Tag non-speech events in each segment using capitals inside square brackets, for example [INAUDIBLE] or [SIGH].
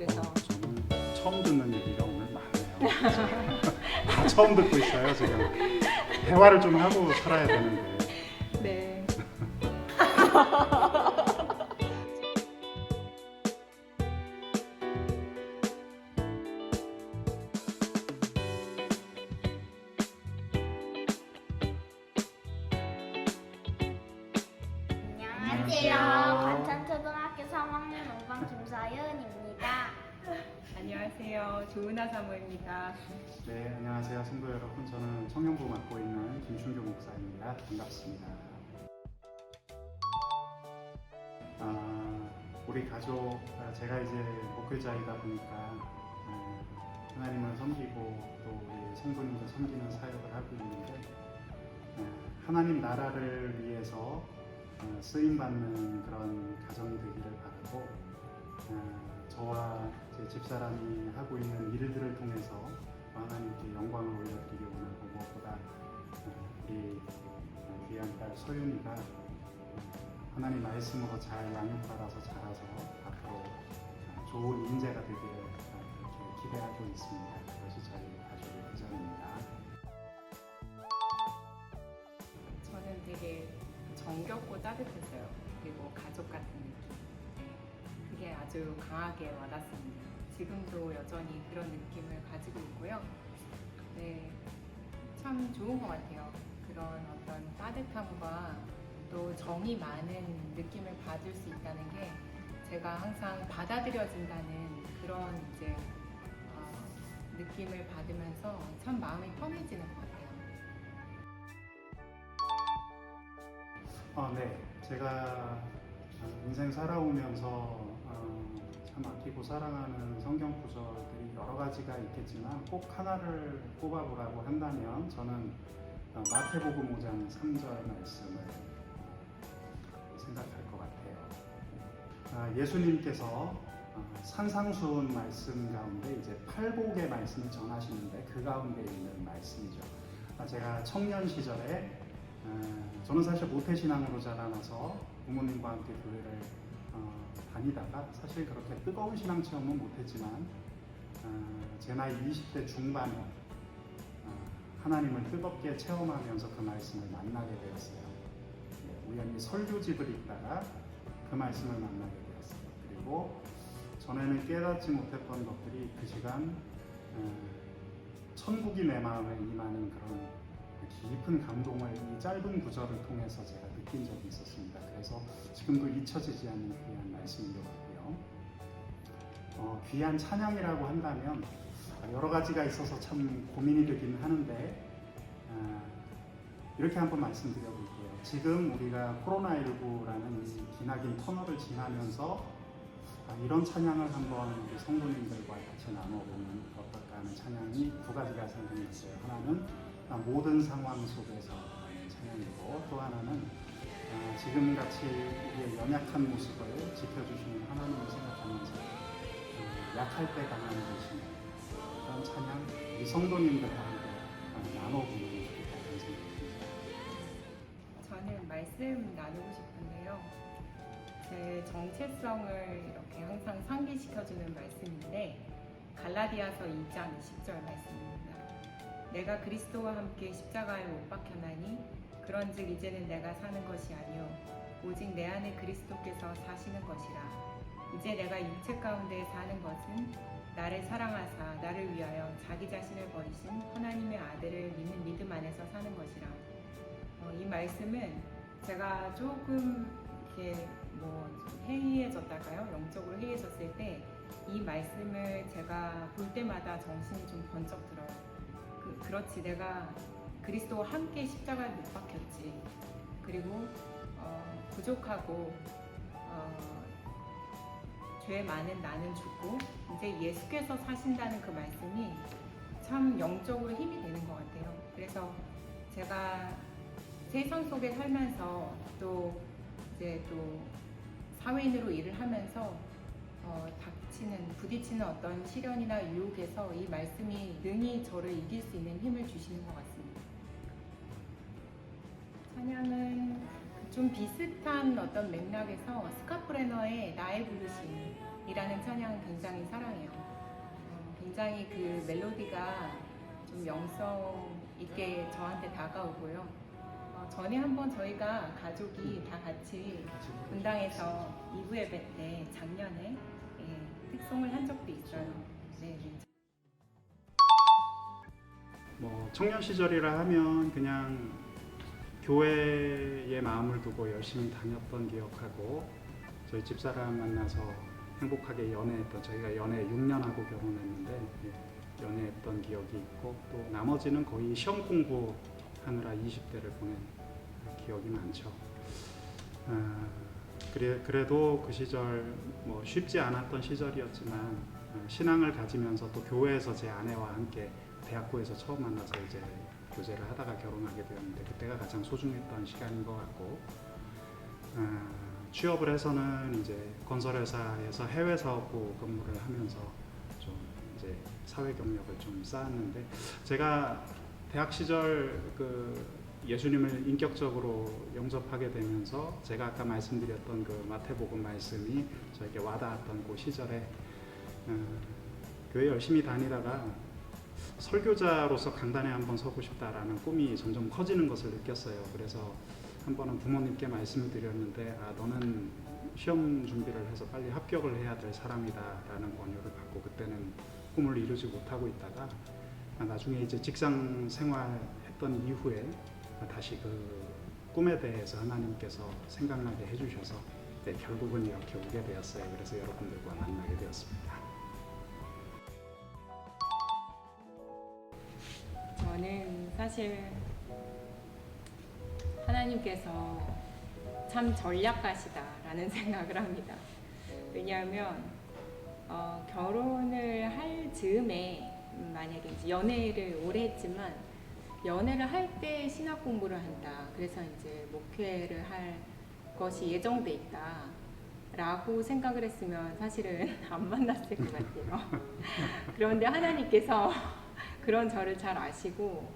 그래서 어, 저는 처음 듣는 얘기가 오늘 많네요. [LAUGHS] 다 처음 듣고 있어요 지금. 대화를 좀 하고 살아야 되는데. 조은하 사모입니다. 네 안녕하세요 성도 여러분 저는 청년부 맡고 있는 김춘교 목사입니다. 반갑습니다. 아, 우리 가족 아, 제가 이제 목회자이다 보니까 아, 하나님을 섬기고 또 우리 성도님들 섬기는 사역을 하고 있는데 아, 하나님 나라를 위해서 어, 쓰임 받는 그런 가정이 되기를 바라고 어, 저와 제 집사람이 하고 있는 일들을 통해서 하나님께 영광을 올려드리기 원하고 무엇보다 어, 우리 어, 귀한 딸 소윤이가 어, 하나님 말씀으로 잘 양육받아서 자라서 앞으로 어, 좋은 인재가 되기를 어, 그렇게 기대하고 있습니다. 그것이 저희 가족의 비전입니다. 저는 되게 정겹고 따뜻했어요. 그리고 가족 같은 느낌. 네. 그게 아주 강하게 와닿습니다. 지금도 여전히 그런 느낌을 가지고 있고요. 네. 참 좋은 것 같아요. 그런 어떤 따뜻함과 또 정이 많은 느낌을 받을 수 있다는 게 제가 항상 받아들여진다는 그런 이제 어, 느낌을 받으면서 참 마음이 편해지는 것 같아요. 아, 네. 제가 어, 인생 살아오면서 아끼고 사랑하는 성경 구절들이 여러 가지가 있겠지만 꼭 하나를 꼽아보라고 한다면 저는 어, 마태복음 5장 3절 말씀을 어, 생각할 것 같아요. 아, 예수님께서 어, 산상수훈 말씀 가운데 이제 팔복의 말씀을 전하시는데 그 가운데 있는 말씀이죠. 아, 제가 청년 시절에 어, 저는 사실 모태신앙으로 자라나서 부모님과 함께 교회를 어, 다니다가 사실 그렇게 뜨거운 신앙 체험은 못했지만 어, 제 나이 20대 중반에 어, 하나님을 뜨겁게 체험하면서 그 말씀을 만나게 되었어요. 예, 우연히 설교집을 읽다가 그 말씀을 만나게 되었어요. 그리고 전에는 깨닫지 못했던 것들이 그 시간 어, 천국이 내 마음에 임하는 그런 깊은 감동을 이 짧은 구절을 통해서 제가 느낀 적이 있었습니다. 그래서 지금도 잊혀지지 않는 귀한 말씀인 것 같고요. 어, 귀한 찬양이라고 한다면 여러 가지가 있어서 참 고민이 되긴 하는데 아, 이렇게 한번 말씀드려볼게요. 지금 우리가 코로나19라는 이 기나긴 터널을 지나면서 아, 이런 찬양을 한번 우리 성도님들과 같이 나눠보면 어떨까 하는 찬양이 두 가지가 생각이 있어요. 하나는 아, 모든 상황 속에서 찬양이고 또 하나는 아, 지금 같이 우리의 연약한 모습을 지켜주시는 하나님을 생각하면서 아, 약할 때 강한 되시는 그런 찬양 우리 성도님들과 함께 아, 나눠보면 좋겠다는 생각이 듭니다. 저는 말씀 나누고 싶은데요. 제 정체성을 이렇게 항상 상기시켜주는 말씀인데 갈라디아서 2장 20절 말씀입니다. 내가 그리스도와 함께 십자가에 못 박혀나니? 그런즉 이제는 내가 사는 것이 아니요 오직 내 안에 그리스도께서 사시는 것이라. 이제 내가 육체 가운데 사는 것은 나를 사랑하사 나를 위하여 자기 자신을 버리신 하나님의 아들을 믿는 믿음 안에서 사는 것이라. 어, 이 말씀은 제가 조금 이렇게 뭐좀 해이해졌다가요? 영적으로 해이해졌을 때 이 말씀을 제가 볼 때마다 정신이 좀 번쩍 들어요. 그, 그렇지 내가 그리스도와 함께 십자가에 못 박혔지. 그리고 어, 부족하고 어, 죄 많은 나는 죽고 이제 예수께서 사신다는 그 말씀이 참 영적으로 힘이 되는 것 같아요. 그래서 제가 세상 속에 살면서 또 이제 또 사회인으로 일을 하면서 어, 닥치는 부딪히는 어떤 시련이나 유혹에서 이 말씀이 능히 저를 이길 수 있는 힘을 주시는 것 같습니다. 찬양은 좀 비슷한 어떤 맥락에서 스카프레너의 나의 부르심 이라는 찬양 굉장히 사랑해요. 어, 굉장히 그 멜로디가 좀 영성 있게 저한테 다가오고요. 어, 전에 한번 저희가 가족이 다 같이 분당에서 2부 예배 때 작년에 예, 특송을 한 적도 있어요. 네, 네. 뭐 청년 시절이라 하면 그냥 교회에 마음을 두고 열심히 다녔던 기억하고 저희 집사람 만나서 행복하게 연애했던 저희가 연애 6년 하고 결혼했는데 예, 연애했던 기억이 있고 또 나머지는 거의 시험 공부하느라 20대를 보낸 기억이 많죠. 아, 그래, 그래도 그 시절 뭐 쉽지 않았던 시절이었지만 어, 신앙을 가지면서 또 교회에서 제 아내와 함께 대학교에서 처음 만나서 이제 교제를 하다가 결혼하게 되었는데 그때가 가장 소중했던 시간인 것 같고 아, 취업을 해서는 이제 건설회사에서 해외 사업부 근무를 하면서 좀 이제 사회 경력을 좀 쌓았는데 제가 대학 시절 그 예수님을 인격적으로 영접하게 되면서 제가 아까 말씀드렸던 그 마태복음 말씀이 저에게 와닿았던 그 시절에 어, 교회 열심히 다니다가 설교자로서 강단에 한번 서고 싶다라는 꿈이 점점 커지는 것을 느꼈어요. 그래서 한 번은 부모님께 말씀을 드렸는데 아 너는 시험 준비를 해서 빨리 합격을 해야 될 사람이다라는 권유를 받고 그때는 꿈을 이루지 못하고 있다가 아, 나중에 이제 직장 생활했던 이후에 다시 그 꿈에 대해서 하나님께서 생각나게 해주셔서 네, 결국은 이렇게 오게 되었어요. 그래서 여러분들과 만나게 되었습니다. 저는 사실 하나님께서 참 전략가시다라는 [LAUGHS] 생각을 합니다. 왜냐하면 어, 결혼을 할 즈음에 음, 만약에 연애를 오래 했지만 연애를 할 때 신학 공부를 한다. 그래서 이제 목회를 할 것이 예정돼 있다. 라고 생각을 했으면 사실은 [LAUGHS] 안 만났을 것 같아요. [LAUGHS] 그런데 하나님께서 [LAUGHS] 그런 저를 잘 아시고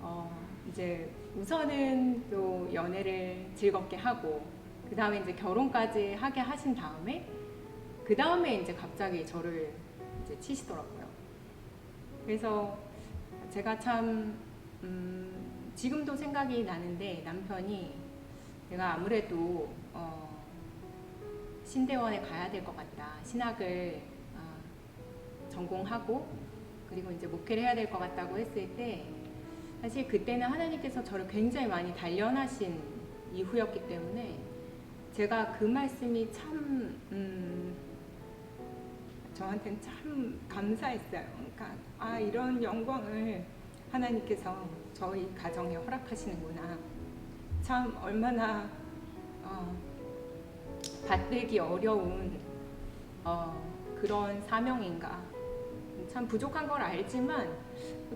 어, 이제 우선은 또 연애를 즐겁게 하고 그 다음에 이제 결혼까지 하게 하신 다음에 그 다음에 이제 갑자기 저를 이제 치시더라고요. 그래서 제가 참 음, 지금도 생각이 나는데 남편이 내가 아무래도 어, 신대원에 가야 될 것 같다. 신학을 어, 전공하고 그리고 이제 목회를 해야 될 것 같다고 했을 때 사실 그때는 하나님께서 저를 굉장히 많이 단련하신 이후였기 때문에 제가 그 말씀이 참 음, 저한테는 참 감사했어요. 그러니까 아 이런 영광을 하나님께서 저희 가정에 허락하시는구나. 참 얼마나 어, 받들기 어려운 어, 그런 사명인가. 참 부족한 걸 알지만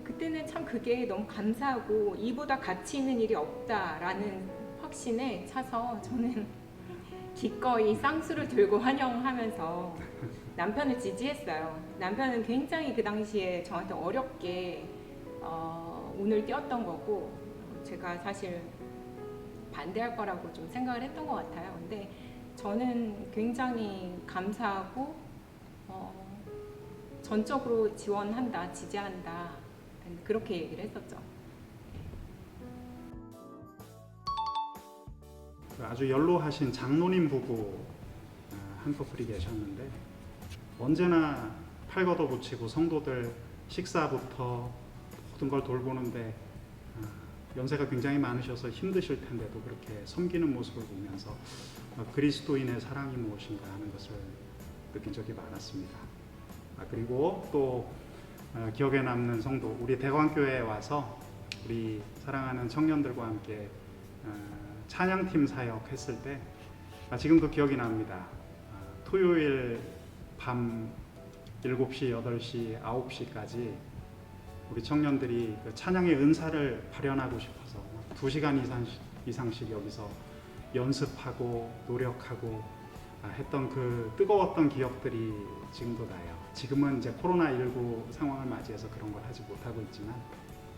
그때는 참 그게 너무 감사하고 이보다 가치 있는 일이 없다라는 확신에 차서 저는 기꺼이 쌍수를 들고 환영하면서 남편을 지지했어요. 남편은 굉장히 그 당시에 저한테 어렵게 어, 운을 띄웠던 거고 제가 사실 반대할 거라고 좀 생각을 했던 것 같아요. 근데 저는 굉장히 감사하고 어, 전적으로 지원한다, 지지한다 그렇게 얘기를 했었죠. 아주 연로하신 장로님 부부 아, 한 커플이 계셨는데 언제나 팔 걷어 붙이고 성도들 식사부터 모든 걸 돌보는데 아, 연세가 굉장히 많으셔서 힘드실 텐데도 그렇게 섬기는 모습을 보면서 어, 그리스도인의 사랑이 무엇인가 하는 것을 느낀 적이 많았습니다. 아, 그리고 또 어, 기억에 남는 성도 우리 대광교회에 와서 우리 사랑하는 청년들과 함께 어, 찬양팀 사역 했을 때 아, 지금도 기억이 납니다. 아, 토요일 밤 7시, 8시, 9시까지 우리 청년들이 그 찬양의 은사를 발현하고 싶어서 2시간 이상씩, 이상씩 여기서 연습하고 노력하고 아, 했던 그 뜨거웠던 기억들이 지금도 나요. 지금은 이제 코로나19 상황을 맞이해서 그런 걸 하지 못하고 있지만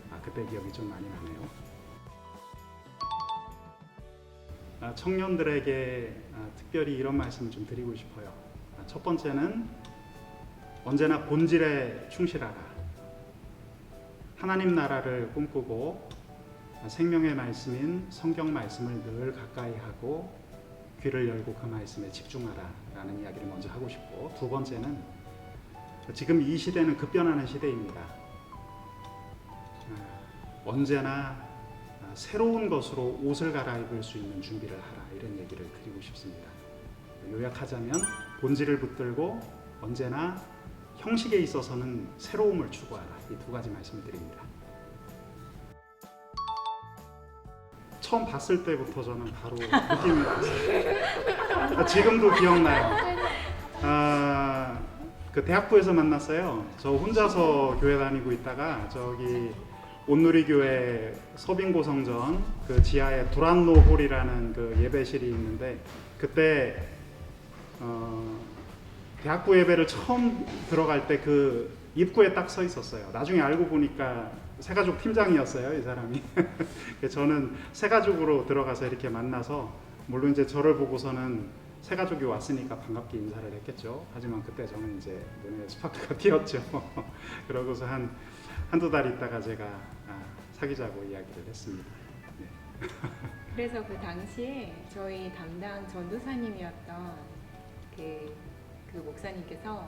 아, 그때 기억이 좀 많이 나네요. 청년들에게 아, 특별히 이런 말씀을 좀 드리고 싶어요. 아, 첫 번째는 언제나 본질에 충실하라. 하나님 나라를 꿈꾸고 생명의 말씀인 성경 말씀을 늘 가까이 하고 귀를 열고 그 말씀에 집중하라 라는 이야기를 먼저 하고 싶고 두 번째는 지금 이 시대는 급변하는 시대입니다. 아, 언제나 아, 새로운 것으로 옷을 갈아입을 수 있는 준비를 하라 이런 얘기를 드리고 싶습니다. 요약하자면 본질을 붙들고 언제나 형식에 있어서는 새로움을 추구하라 이 두 가지 말씀을 드립니다. 처음 봤을 때부터 저는 바로 느낌이 왔어요. 아, 지금도 기억나요. 아, 그 대학부에서 만났어요. 저 혼자서 교회 다니고 있다가 저기 온누리교회 서빙고성전 그 지하에 두란노 홀이라는 그 예배실이 있는데 그때 어, 대학부 예배를 처음 들어갈 때 그 입구에 딱 서 있었어요. 나중에 알고 보니까 새가족 팀장이었어요, 이 사람이. [LAUGHS] 저는 새가족으로 들어가서 이렇게 만나서 물론 이제 저를 보고서는 새가족이 왔으니까 반갑게 인사를 했겠죠. 하지만 그때 저는 이제 눈에 스파크가 [LAUGHS] 띄었죠. 그러고서 한 한두 달 있다가 제가 아, 사귀자고 이야기를 했습니다. 네. [LAUGHS] 그래서 그 당시에 저희 담당 전도사님이었던 그, 그 목사님께서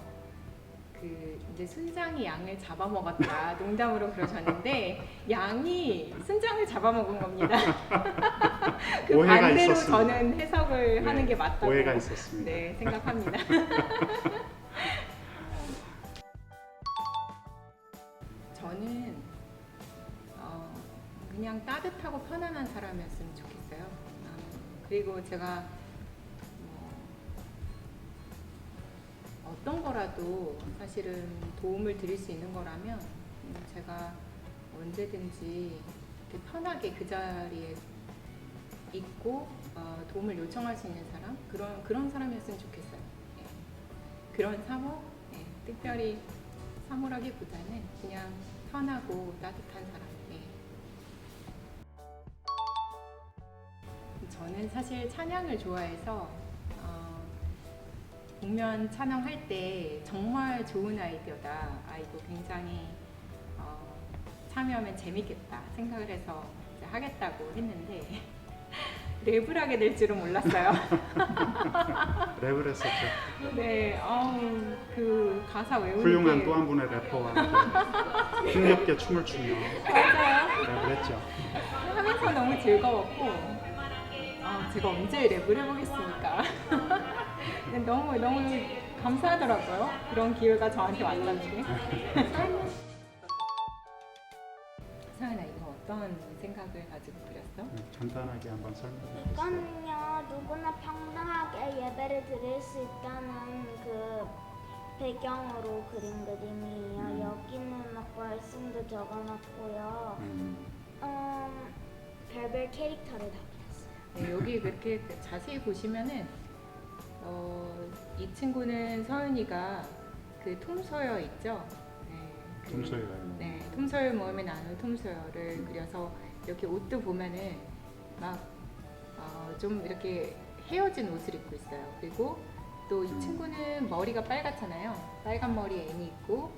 그 이제 순장이 양을 잡아먹었다 [LAUGHS] 농담으로 그러셨는데 양이 순장을 잡아먹은 겁니다. [LAUGHS] 그 오해가 반대로 있었습니다. 저는 해석을 하는 게 맞다고 오해가 있었습니다. 네, 생각합니다. 그냥 따뜻하고 편안한 사람이었으면 좋겠어요. 아, 그리고 제가 뭐 어떤 거라도 사실은 도움을 드릴 수 있는 거라면 음, 제가 언제든지 이렇게 편하게 그 자리에 있고 어, 도움을 요청할 수 있는 사람 그런 그런 사람이었으면 좋겠어요. 예. 그런 사모 예, 특별히 사모라기보다는 그냥 편하고 따뜻한 사람. 저는 사실 찬양을 좋아해서 어, 공면 찬양할 때 정말 좋은 아이디어다. 아이고 굉장히 어, 참여하면 재밌겠다 생각을 해서 하겠다고 했는데 [LAUGHS] 랩을 하게 될 줄은 몰랐어요. [LAUGHS] 랩을 했었죠. 네, 아우 그 가사 외우는 훌륭한 게 또한 분의 래퍼와 함께 힘겹게 춤을 추며 맞아요. 랩을 했죠. 하면서 너무 즐거웠고 아, 제가 언제 랩을 해보겠습니까? [LAUGHS] 근데 너무 너무 감사하더라고요. 그런 기회가 저한테 왔다는 게. [LAUGHS] 사연아 이거 어떤 생각을 가지고 그렸어? 네, 간단하게 한번 설명해 주세요. 이건요 누구나 평등하게 예배를 드릴 수 있다는 그 배경으로 그린 그림이에요. 음. 여기는 막 말씀도 적어놨고요. 음, 음, 별별 캐릭터를 다. 네, 여기 그렇게 자세히 보시면은 어, 이 친구는 서윤이가 그 톰소여 있죠? 네, 그- 톰소여요. 네, 톰소여 모임에 나눈 톰소여를 그려서 이렇게 옷도 보면은 막 어, 좀 이렇게 헤어진 옷을 입고 있어요. 그리고 또이 음. 친구는 머리가 빨갛잖아요. 빨간 머리 애니 있고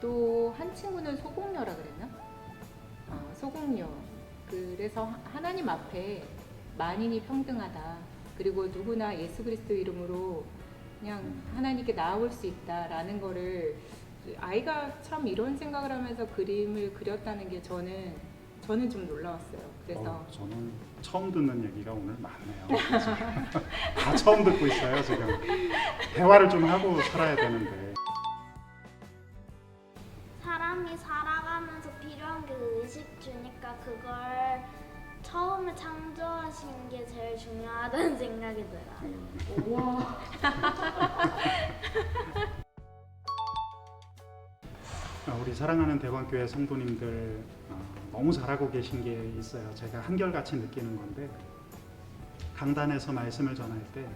또 한 친구는 소공녀라 그랬나? 어, 소공녀. 그래서 하- 하나님 앞에 만인이 평등하다. 그리고 누구나 예수 그리스도 이름으로 그냥 음. 하나님께 나아올 수 있다라는 거를 아이가 참 이런 생각을 하면서 그림을 그렸다는 게 저는 저는 좀 놀라웠어요. 그래서 어, 저는 처음 듣는 얘기가 오늘 많네요. [LAUGHS] 다 처음 듣고 있어요 지금. 대화를 좀 하고 살아야 되는데. 처음에 창조하신 게 제일 중요하다는 [LAUGHS] 생각이 들어요. 와 어, [LAUGHS] 우리 사랑하는 대관교회 성도님들 어, 너무 잘하고 계신 게 있어요. 제가 한결같이 느끼는 건데 강단에서 말씀을 전할 때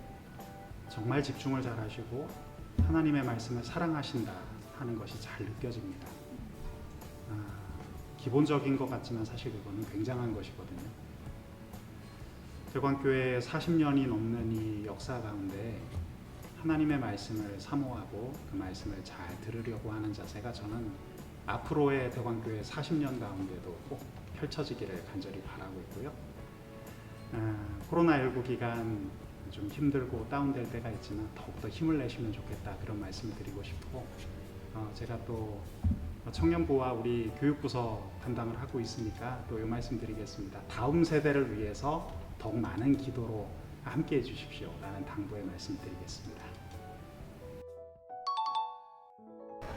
정말 집중을 잘 하시고 하나님의 말씀을 사랑하신다 하는 것이 잘 느껴집니다. 아, 기본적인 것 같지만 사실 그거는 굉장한 것이거든요. 대관교회 40년이 넘는 이 역사 가운데 하나님의 말씀을 사모하고 그 말씀을 잘 들으려고 하는 자세가 저는 앞으로의 대광교회 40년 가운데도 꼭 펼쳐지기를 간절히 바라고 있고요. 아, 코로나19 기간 좀 힘들고 다운될 때가 있지만 더욱더 힘을 내시면 좋겠다 그런 말씀을 드리고 싶고 어, 제가 또 청년부와 우리 교육부서 담당을 하고 있으니까 또 이 말씀 드리겠습니다. 다음 세대를 위해서 더욱 많은 기도로 함께 해주십시오 라는 당부의 말씀 드리겠습니다.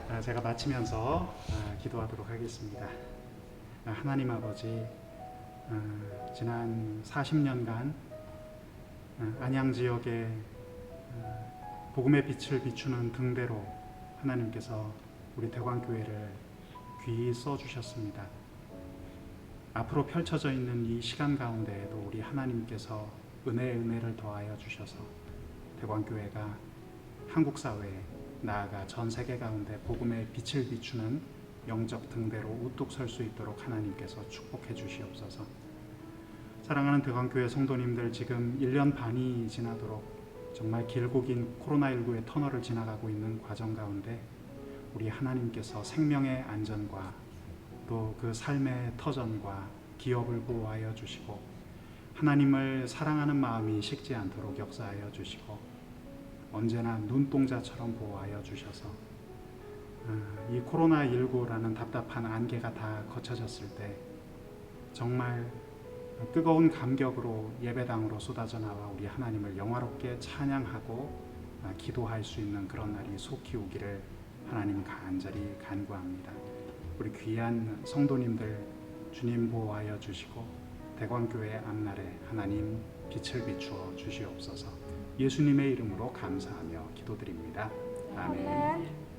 아, 제가 마치면서 아, 기도하도록 하겠습니다. 아, 하나님 아버지 아, 지난 40년간 아, 안양 지역에 아, 복음의 빛을 비추는 등대로 하나님께서 우리 대광교회를 귀히 써주셨습니다. 앞으로 펼쳐져 있는 이 시간 가운데에도 우리 하나님께서 은혜의 은혜를 더하여 주셔서 대광교회가 한국 사회에 나아가 전 세계 가운데 복음의 빛을 비추는 영적 등대로 우뚝 설 수 있도록 하나님께서 축복해 주시옵소서. 사랑하는 대광교회 성도님들 지금 1년 반이 지나도록 정말 길고 긴 코로나19의 터널을 지나가고 있는 과정 가운데 우리 하나님께서 생명의 안전과 또 그 삶의 터전과 기업을 보호하여 주시고 하나님을 사랑하는 마음이 식지 않도록 역사하여 주시고 언제나 눈동자처럼 보호하여 주셔서 아, 이 코로나19라는 답답한 안개가 다 거쳐졌을 때 정말 뜨거운 감격으로 예배당으로 쏟아져 나와 우리 하나님을 영화롭게 찬양하고 아, 기도할 수 있는 그런 날이 속히 오기를 하나님 간절히 간구합니다. 우리 귀한 성도님들 주님 보호하여 주시고 대광교회 앞날에 하나님 빛을 비추어 주시옵소서. 예수님의 이름으로 감사하며 기도드립니다. 아멘. 아멘.